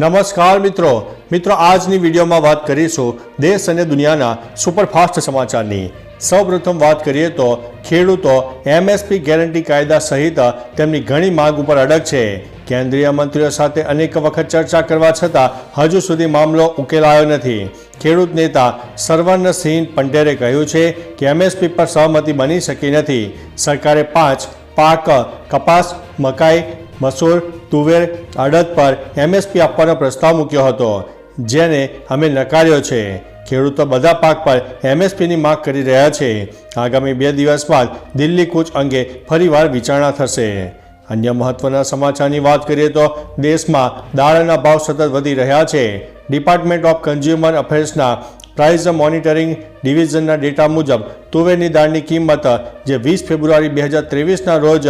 નમસ્કાર મિત્રો. મિત્રો, આજની વિડીયોમાં વાત કરીશું દેશ અને દુનિયાના સુપરફાસ્ટ સમાચારની. સૌપ્રથમ વાત કરીએ તો ખેડૂતો એમએસપી ગેરંટી કાયદા સહિત તેમની ઘણી માંગ ઉપર અડગ છે. કેન્દ્રીય મંત્રીઓ સાથે અનેક વખત ચર્ચા કરવા છતાં હજુ સુધી મામલો ઉકેલાયો નથી. ખેડૂત નેતા સરવર્ણસિંહ પંડેરે કહ્યું છે કે એમએસપી પર સહમતિ બની શકી નથી. સરકારે પાંચ પાક, કપાસ, મકાઈ મસૂર, તુવેર, અડદ પર એમએસપી આપવાનો પ્રસ્તાવ મૂક્યો હતો, જેને અમે નકાર્યો છે. ખેડૂતો બધા પાક પર એમએસપીની માંગ કરી રહ્યા છે. આગામી બે દિવસ બાદ દિલ્હી કૂચ અંગે ફરીવાર વિચારણા થશે. અન્ય મહત્વના સમાચારની વાત કરીએ તો દેશમાં દાળના ભાવ સતત વધી રહ્યા છે. ડિપાર્ટમેન્ટ ઓફ કન્ઝ્યુમર અફેર્સના પ્રાઇસ મોનિટરિંગ ડિવિઝનના ડેટા મુજબ તુવેરની દાળની કિંમત, જે વીસ ફેબ્રુઆરી બે હજાર ત્રેવીસના રોજ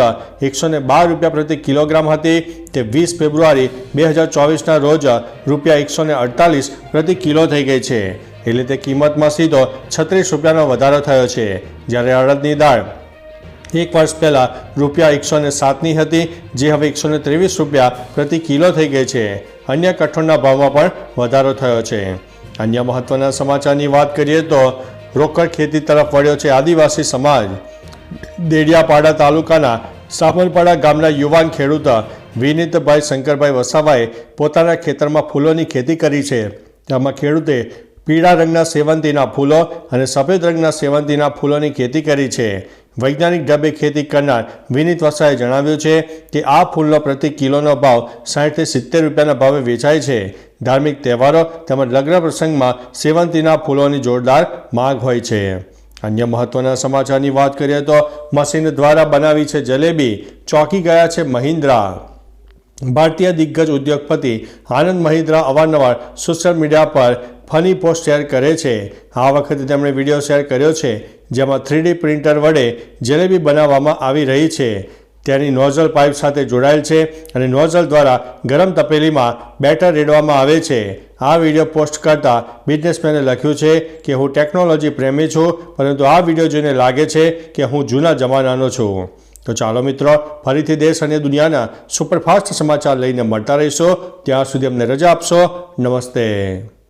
એકસો બાર રૂપિયા પ્રતિ કિલોગ્રામ હતી, તે વીસ ફેબ્રુઆરી બે હજાર ચોવીસના રોજ રૂપિયા એકસો અડતાલીસ પ્રતિ કિલો થઈ ગઈ છે. એટલે તે કિંમતમાં સીધો છત્રીસ રૂપિયાનો વધારો થયો છે. જ્યારે અડદની દાળ એક વર્ષ પહેલાં રૂપિયા એકસો ને સાતની હતી, જે હવે એકસો ત્રેવીસ રૂપિયા પ્રતિ કિલો થઈ ગઈ છે. અન્ય કઠોળના ભાવમાં પણ વધારો થયો છે. અન્ય મહત્વના સમાચારની વાત કરીએ તો રોકડ ખેતી તરફ વળ્યો છે આદિવાસી સમાજ. દેડિયાપાડા તાલુકાના સામરપાડા ગામના યુવાન ખેડૂત વિનીતભાઈ શંકરભાઈ વસાવાએ પોતાના ખેતરમાં ફૂલોની ખેતી કરી છે. તેમાં ખેડૂતે પીળા રંગના સેવંતીના ફૂલો અને સફેદ રંગના સેવંતીના ફૂલોની ખેતી કરી છે. વૈજ્ઞાનિક ઢબે ખેતી કરનાર વિનીત વસાએ જણાવ્યું છે કે આ ફૂલનો પ્રતિ કિલોનો ભાવ સાઠથી સિત્તેર રૂપિયાના ભાવે વેચાય છે. ધાર્મિક તહેવારો તેમજ લગ્ન પ્રસંગમાં સેવંતીના ફૂલોની જોરદાર માગ હોય છે. અન્ય મહત્વના સમાચારની વાત કરીએ તો મશીન દ્વારા બનાવી છે જલેબી, ચોંકી ગયા છે મહિન્દ્રા. ભારતીય દિગ્ગજ ઉદ્યોગપતિ આનંદ મહિન્દ્રા અવારનવાર સોશિયલ મીડિયા પર ફની પોસ્ટ શેર કરે છે. આ વખતે તેમણે વીડિયો શેર કર્યો છે. જેમાં થ્રીડી પ્રિન્ટર વડે જલેબી બનાવવામાં આવી રહી છે. તેની નોઝલ પાઇપ સાથે જોડાયેલ છે અને નોઝલ દ્વારા ગરમ તપેલીમાં બેટર રેડવામાં આવે છે. આ વીડિયો પોસ્ટ કરતા બિઝનેસમેને લખ્યું છે કે, હું ટેકનોલોજી પ્રેમી છું, પરંતુ આ વીડિયો જોઈને લાગે છે કે હું જૂના જમાનાનો છું. તો ચાલો મિત્રો, ફરીથી દેશ અને દુનિયાના સુપરફાસ્ટ સમાચાર લઈને મળતા રહીશો. ત્યાં સુધી અમને રજા આપશો. નમસ્તે.